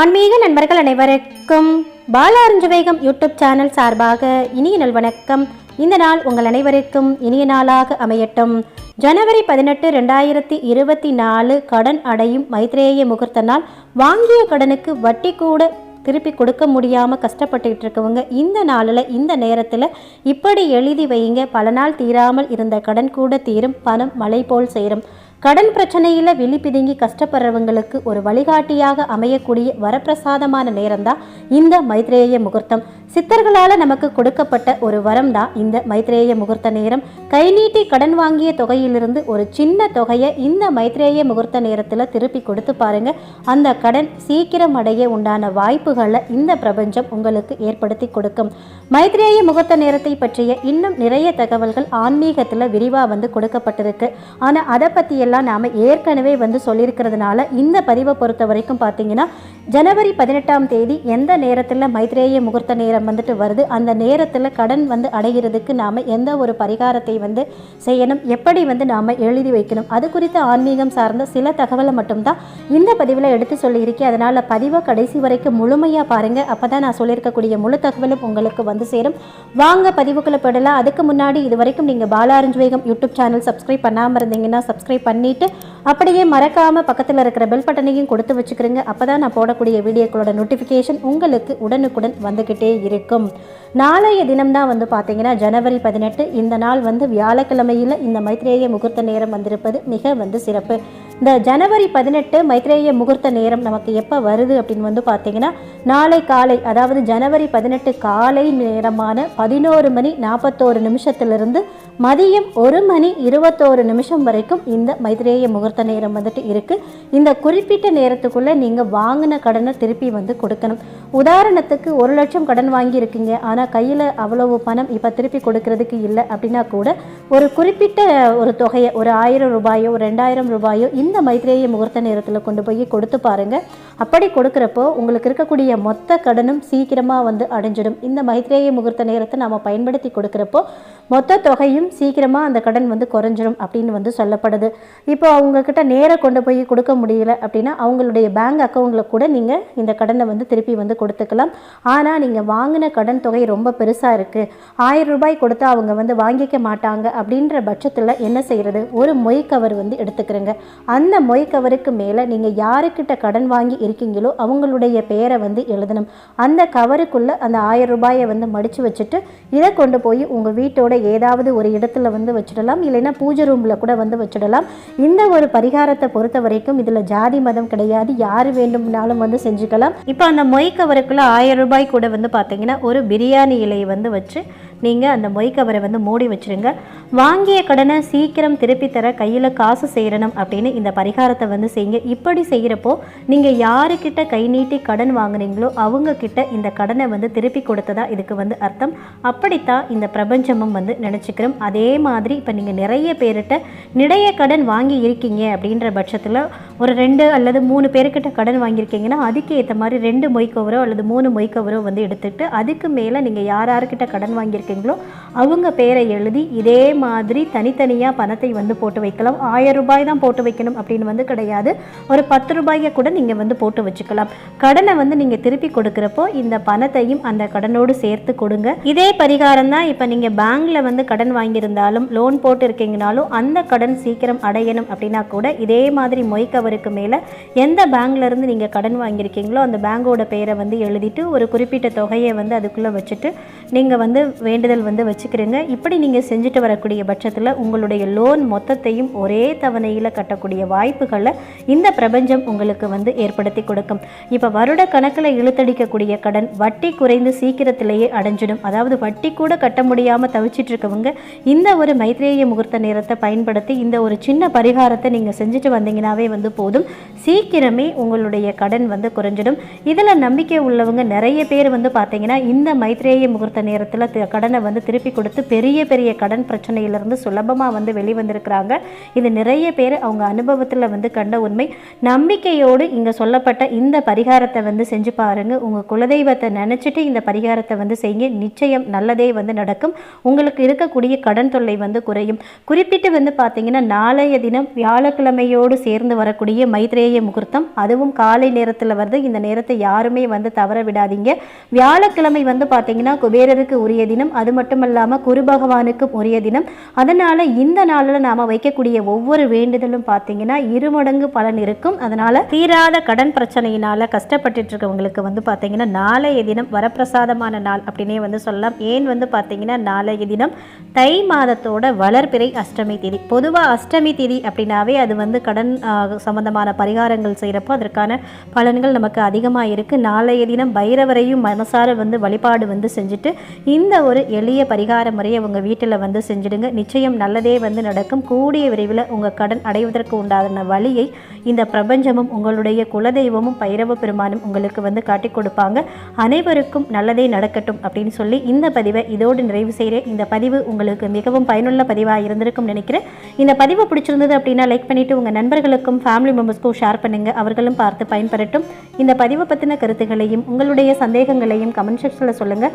ஆன்மீக நண்பர்கள் அனைவருக்கும் பாலாரஞ்சவேகம் யூடியூப் சேனல் சார்பாக இனிய நல்வணக்கம் இந்த நாள் உங்கள் அனைவருக்கும் இனிய நாளாக அமையட்டும். ஜனவரி பதினெட்டு ரெண்டாயிரத்தி இருபத்தி நாலு கடன் அடையும் மைத்ரேய முகூர்த்த நாள். வாங்கிய கடனுக்கு வட்டி கூட திருப்பி கொடுக்க முடியாமல் கஷ்டப்பட்டுக்கிட்டு இருக்கவங்க இந்த நாளில் இந்த நேரத்தில் இப்படி எழுதி வைங்க. பல நாள் தீராமல் இருந்த கடன் கூட தீரும் பணம் மலை போல் சேரும். கடன் பிரச்சனையில் விழி பிதுங்கி கஷ்டப்படுறவங்களுக்கு ஒரு வழிகாட்டியாக அமையக்கூடிய வரப்பிரசாதமான நேரம்தான் இந்த மைத்ரேய முகூர்த்தம். சித்தர்களால் நமக்கு கொடுக்கப்பட்ட ஒரு வரம் தான் இந்த மைத்ரேய முகூர்த்த நேரம். கை நீட்டி கடன் வாங்கிய தொகையிலிருந்து ஒரு சின்ன தொகையை இந்த மைத்ரேய முகூர்த்த நேரத்தில் திருப்பி கொடுத்து பாருங்க. அந்த கடன் சீக்கிரம் அடைய உண்டான வாய்ப்புகளை இந்த பிரபஞ்சம் உங்களுக்கு ஏற்படுத்தி கொடுக்கும். மைத்ரேய முகூர்த்த நேரத்தை பற்றிய இன்னும் நிறைய தகவல்கள் ஆன்மீகத்தில் விரிவாக வந்து கொடுக்கப்பட்டிருக்கு. ஆனால் அதை பற்றியெல்லாம் நாம் ஏற்கனவே வந்து சொல்லியிருக்கிறதுனால இந்த பதிவை பொறுத்த வரைக்கும் பார்த்தீங்கன்னா ஜனவரி பதினெட்டாம் தேதி எந்த நேரத்தில் மைத்ரேய முகூர்த்த நேரம் வந்துட்டு வருது அந்த நேரத்தில் கடன் வந்து அடைகிறதுக்கு நாம் எந்த ஒரு பரிகாரத்தை வந்து செய்யணும் எப்படி வந்து நாம் எழுதி வைக்கணும் அது குறித்த ஆன்மீகம் சார்ந்த சில தகவலை மட்டும்தான் இந்த பதிவில் எடுத்து சொல்லியிருக்கேன். அதனால் பதிவை கடைசி வரைக்கும் முழுமையாக பாருங்கள் அப்போ தான் நான் சொல்லியிருக்கக்கூடிய முழு தகவலும் உங்களுக்கு வந்து சேரும். வாங்க பதிவுக்குள்ளே போடலாம் அதுக்கு முன்னாடி இது வரைக்கும் நீங்கள் பாலாரஞ்சு வேகம் யூடியூப் சேனல் சப்ஸ்கிரைப் பண்ணாமல் இருந்தீங்கன்னா சப்ஸ்கிரைப் பண்ணிவிட்டு அப்படியே மறக்காமல் பக்கத்தில் இருக்கிற பெல் பட்டனையும் கொடுத்து வச்சுக்கிறேங்க. அப்போ தான் நான் போடக்கூடிய வீடியோக்களோட நோட்டிஃபிகேஷன் உங்களுக்கு உடனுக்குடன் வந்துக்கிட்டே இருக்கும். நாளைய தினம்தான் வந்து பார்த்தீங்கன்னா ஜனவரி பதினெட்டு. இந்த நாள் வந்து வியாழக்கிழமையில் இந்த மைத்ரேய முகூர்த்த நேரம் வந்திருப்பது மிக வந்து சிறப்பு. இந்த ஜனவரி பதினெட்டு மைத்ரேய முகூர்த்த நேரம் நமக்கு எப்போ வருது அப்படின்னு வந்து பார்த்தீங்கன்னா நாளை காலை அதாவது ஜனவரி பதினெட்டு காலை நேரமான பதினோரு மணி நாற்பத்தோரு நிமிஷத்திலிருந்து மதியம் ஒரு மணி இருபத்தோரு நிமிஷம் வரைக்கும் இந்த மைத்ரேய முகூர்த்த நேரம் வந்துட்டு இருக்குது இந்த குறிப்பிட்ட நேரத்துக்குள்ளே நீங்கள் வாங்கின கடனை திருப்பி வந்து கொடுக்கணும். உதாரணத்துக்கு ஒரு லட்சம் கடன் வாங்கியிருக்கீங்க ஆனால் கையில் அவ்வளவு பணம் இப்போ திருப்பி கொடுக்கறதுக்கு இல்லை அப்படின்னா கூட ஒரு குறிப்பிட்ட ஒரு தொகையை ஒரு ஆயிரம் ரூபாயோ ரெண்டாயிரம் ரூபாயோ இந்த மைத்ரேய முகூர்த்த நேரத்தில் கொண்டு போய் கொடுத்து பாருங்கள் அப்படி கொடுக்குறப்போ உங்களுக்கு இருக்கக்கூடிய மொத்த கடனும் சீக்கிரமாக வந்து அடைஞ்சிடும். இந்த மைத்ரேய முகூர்த்த நேரத்தை நாம் பயன்படுத்தி கொடுக்குறப்போ மொத்த தொகையும் சீக்கிரமாக அந்த கடன் வந்து குறைஞ்சிடும் அப்படின்னு வந்து சொல்லப்படுது. இப்போ அவங்கக்கிட்ட நேராக கொண்டு போய் கொடுக்க முடியல அப்படின்னா அவங்களுடைய பேங்க் அக்கௌண்ட்டில் கூட நீங்கள் இந்த கடனை வந்து திருப்பி வந்து கொடுத்துக்கலாம். ஆனால் நீங்கள் வாங்கின கடன் தொகை ரொம்ப பெருசாக இருக்குது ஆயிரம் ரூபாய் கொடுத்து அவங்க வந்து வாங்கிக்க மாட்டாங்க அப்படின்ற பட்சத்தில் என்ன செய்கிறது ஒரு மொய் கவர் வந்து எடுத்துக்கிறேங்க. அந்த மொய் கவருக்கு மேலே நீங்கள் யாருக்கிட்ட கடன் வாங்கி இருக்கீங்களோ அவங்களுடைய பெயரை வந்து எழுதணும். அந்த கவருக்குள்ளே அந்த ஆயிரம் ரூபாயை வந்து மடித்து வச்சுட்டு இதை கொண்டு போய் உங்கள் வீட்டோட ஏதாவது ஒரு இடத்துல வந்து வச்சிடலாம். இல்லைன்னா பூஜை ரூமில் கூட வந்து வச்சிடலாம். இந்த ஒரு பரிகாரத்தை பொறுத்த வரைக்கும் இதில் ஜாதி மதம் கிடையாது. யார் வேண்டும்னாலும் வந்து செஞ்சுக்கலாம். இப்போ அந்த மொய் கவருக்குள்ளே ஆயிரம் ரூபாய் கூட வந்து பார்த்தீங்கன்னா ஒரு பிரியாணி இலையை வந்து வச்சு நீங்கள் அந்த மொய் கவரை வந்து மூடி வச்சுருங்க. வாங்கிய கடனை சீக்கிரம் திருப்பி தர கையில் காசு சேரணும் அப்படின்னு இந்த பரிகாரத்தை வந்து செய்யுங்க. இப்படி செய்கிறப்போ நீங்கள் யாருக்கிட்ட கை நீட்டி கடன் வாங்குனீங்களோ அவங்கக்கிட்ட இந்த கடனை வந்து திருப்பி கொடுத்ததா இதுக்கு வந்து அர்த்தம். அப்படித்தான் இந்த பிரபஞ்சமும் வந்து நினச்சிக்கிறோம். அதே மாதிரி இப்போ நீங்கள் நிறைய பேர்கிட்ட நிறைய கடன் வாங்கி இருக்கீங்க அப்படின்ற பட்சத்தில் ஒரு ரெண்டு அல்லது மூணு பேர்கிட்ட கடன் வாங்கியிருக்கீங்கன்னா அதுக்கு ஏற்ற மாதிரி ரெண்டு மொய் கவரோ அல்லது மூணு மொய் கவரோ வந்து எடுத்துகிட்டு அதுக்கு மேலே நீங்கள் யார் யார்கிட்ட கடன் வச்சுருக்கீங்களோ அவங்க பேரை எழுதி இதே மாதிரி தனித்தனியாக பணத்தை வந்து போட்டு வைக்கலாம். ஆயிரம் ரூபாய் தான் போட்டு வைக்கணும் அப்படின்னு வந்து கிடையாது. ஒரு பத்து ரூபாயை கூட நீங்கள் வந்து போட்டு வச்சுக்கலாம். கடனை வந்து நீங்கள் திருப்பி கொடுக்குறப்போ இந்த பணத்தையும் அந்த கடனோடு சேர்த்து கொடுங்க. இதே பரிகாரம் தான் இப்போ நீங்கள் பேங்க்ல வந்து கடன் வாங்கியிருந்தாலும் லோன் போட்டு இருக்கீங்கனாலும் அந்த கடன் சீக்கிரம் அடையணும் அப்படின்னா கூட இதே மாதிரி மொய் கவருக்கு மேலே எந்த பேங்க்ல இருந்து நீங்கள் கடன் வாங்கியிருக்கீங்களோ அந்த பேங்கோட பேரை வந்து எழுதிட்டு ஒரு குறிப்பிட்ட தொகையை வந்து அதுக்குள்ளே வச்சுட்டு நீங்கள் வந்து வேண்டுதல் வந்து வச்சுக்கிறீங்க. இப்படி நீங்கள் செஞ்சுட்டு வரக்கூடிய பட்சத்தில் உங்களுடைய லோன் மொத்தத்தையும் ஒரே தவணையில் கட்டக்கூடிய வாய்ப்புகளை இந்த பிரபஞ்சம் உங்களுக்கு வந்து ஏற்படுத்தி கொடுக்கும். இப்போ வருட கணக்கில் இழுத்தடிக்கக்கூடிய கடன் வட்டி குறைந்து சீக்கிரத்திலேயே அடைஞ்சிடும். அதாவது வட்டி கூட கட்ட முடியாமல் தவிச்சிட்டு இருக்கவங்க இந்த ஒரு மைத்ரேய முகூர்த்த நேரத்தை பயன்படுத்தி இந்த ஒரு சின்ன பரிகாரத்தை நீங்கள் செஞ்சுட்டு வந்தீங்கன்னாவே வந்து போதும். சீக்கிரமே உங்களுடைய கடன் வந்து குறைஞ்சிடும். இதில் நம்பிக்கை உள்ளவங்க நிறைய பேர் வந்து பார்த்தீங்கன்னா இந்த மைத்ரேய முகூர்த்த கொடுத்த நேரத்தில் கடனை வந்து திருப்பி கொடுத்து பெரிய பெரிய கடன் பிரச்சனையிலிருந்து சுலபமாக வந்து வெளிவந்திருக்கிறாங்க. இது நிறைய பேர் அவங்க அனுபவத்தில் வந்து கண்ட உண்மை. நம்பிக்கையோடு இங்கே சொல்லப்பட்ட இந்த பரிகாரத்தை வந்து செஞ்சு பாருங்க. உங்கள் குலதெய்வத்தை நினச்சிட்டு இந்த பரிகாரத்தை வந்து செய்யுங்க. நிச்சயம் நல்லதே வந்து நடக்கும். உங்களுக்கு இருக்கக்கூடிய கடன் தொல்லை வந்து குறையும். குறிப்பிட்டு வந்து பார்த்தீங்கன்னா நாளைய தினம் வியாழக்கிழமையோடு சேர்ந்து வரக்கூடிய மைத்ரேய முகூர்த்தம். அதுவும் காலை நேரத்தில் வருது இந்த நேரத்தை யாருமே வந்து தவற விடாதீங்க. வியாழக்கிழமை வந்து பார்த்தீங்கன்னா குபேரருக்கு உரிய தினம் அது மட்டும் இல்லாமல் குரு பகவானுக்கும் உரிய தினம். அதனால் இந்த நாளில் நாம் வைக்கக்கூடிய ஒவ்வொரு வேண்டுதலும் பார்த்தீங்கன்னா இருமடங்கு பலன் இருக்கும். அதனால் தீராத கடன் பிரச்சனையினால் கஷ்டப்பட்டுட்டு இருக்கவங்களுக்கு வந்து பார்த்தீங்கன்னா நாளைய தினம் வரப்பிரசாதமான நாள் அப்படின்னே வந்து சொல்லலாம். ஏன் வந்து பார்த்தீங்கன்னா நாளைய தினம் தை மாதத்தோட வளர்பிறை அஷ்டமி திதி. பொதுவாக அஷ்டமி திதி அப்படின்னாவே அது வந்து கடன் சம்பந்தமான பரிகாரங்கள் செய்கிறப்போ அதற்கான பலன்கள் நமக்கு அதிகமாக இருக்குது நாளைய தினம் பைரவரையும் மனசார வந்து வழிபாடு வந்து செஞ்சுட்டு இந்த ஒரு எளிய பரிகார முறையை உங்கள் வீட்டில் வந்து செஞ்சுடுங்க. நிச்சயம் நல்லதே வந்து நடக்கும். கூடிய விரைவில் உங்கள் கடன் அடைவதற்கு உண்டான வழியை இந்த பிரபஞ்சமும் உங்களுடைய குலதெய்வமும் பைரவ பெருமானும் உங்களுக்கு வந்து காட்டி கொடுப்பாங்க. அனைவருக்கும் நல்லதே நடக்கட்டும் அப்படின்னு சொல்லி இந்த பதிவை இதோடு நிறைவு செய்கிறேன் இந்த பதிவு உங்களுக்கு மிகவும் பயனுள்ள பதிவாக இருந்திருக்கும் நினைக்கிறேன். இந்த பதிவு பிடிச்சிருந்தது அப்படின்னா லைக் பண்ணிவிட்டு உங்கள் நண்பர்களுக்கும் ஃபேமிலி மெம்பர்ஸ்க்கும் ஷேர் பண்ணுங்கள் அவர்களும் பார்த்து பயன்பெறட்டும். இந்த பதிவை பற்றின கருத்துக்களையும் உங்களுடைய சந்தேகங்களையும் கமெண்ட் செக்ஷனில் சொல்லுங்கள்